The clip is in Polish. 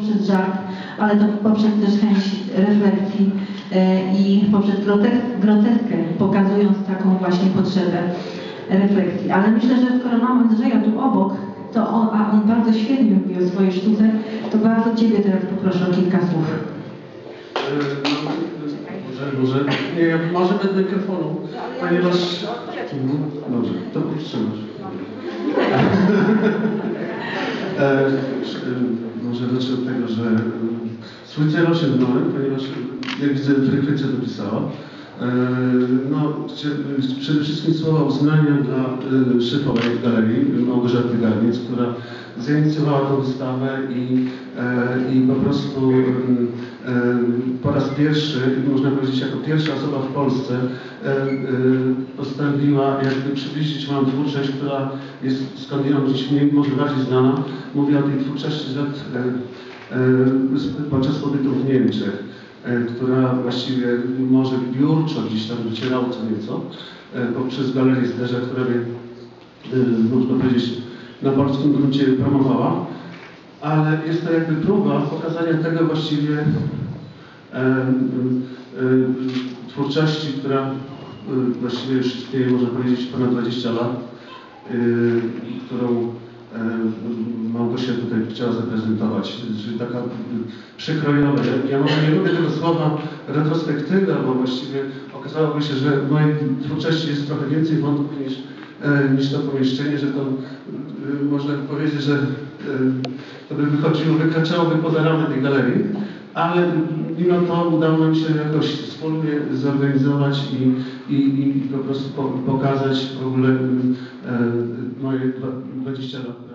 poprzez żart, ale to poprzez też chęć refleksji e, i poprzez grotes- groteskę, pokazując taką właśnie potrzebę refleksji. Ale myślę, że skoro mamy Andrzeja tu obok, to on, a on bardzo świetnie mówi o swojej sztuce, to bardzo Ciebie teraz poproszę o kilka słów. Może, może, nie, może bez mikrofonu, ponieważ... Dobrze, to powstrzymasz. e, e, może zacznę od tego, że e, swój cel osiągnąłem, ponieważ jak widzę, frekwencja dopisała. E, no, przede wszystkim słowa uznania dla e, szefowej galerii, Małgorzaty Garniec, która zainicjowała tę wystawę i, e, i po prostu e, po raz pierwszy, można powiedzieć jako pierwsza osoba w Polsce e, e, postanowiła jakby przybliżyć moją twórczość, która jest skądinąd gdzieś mniej, może bardziej znana. Mówię o tej twórczości z lat e, e, podczas pobytu w Niemczech, e, która właściwie może biurczo gdzieś tam docierała co nieco e, poprzez galerię Zderza, która mnie, e, można powiedzieć, na polskim gruncie promowała, ale jest to jakby próba pokazania tego właściwie em, twórczości, która e, właściwie już istnieje, można powiedzieć, ponad 20 lat, i którą em, Małgosia tutaj chciała zaprezentować, czyli taka przekrojowa. Ja, ja nie lubię tego słowa retrospektywa, bo właściwie okazałoby się, że w mojej twórczości jest trochę więcej wątków niż, e, niż to pomieszczenie, że to można powiedzieć, że to by wychodziło, wykraczałoby poza ramy tej galerii, ale mimo to udało nam się jakoś wspólnie zorganizować i, i, i po prostu po, pokazać w ogóle e, moje dwa- 20 lat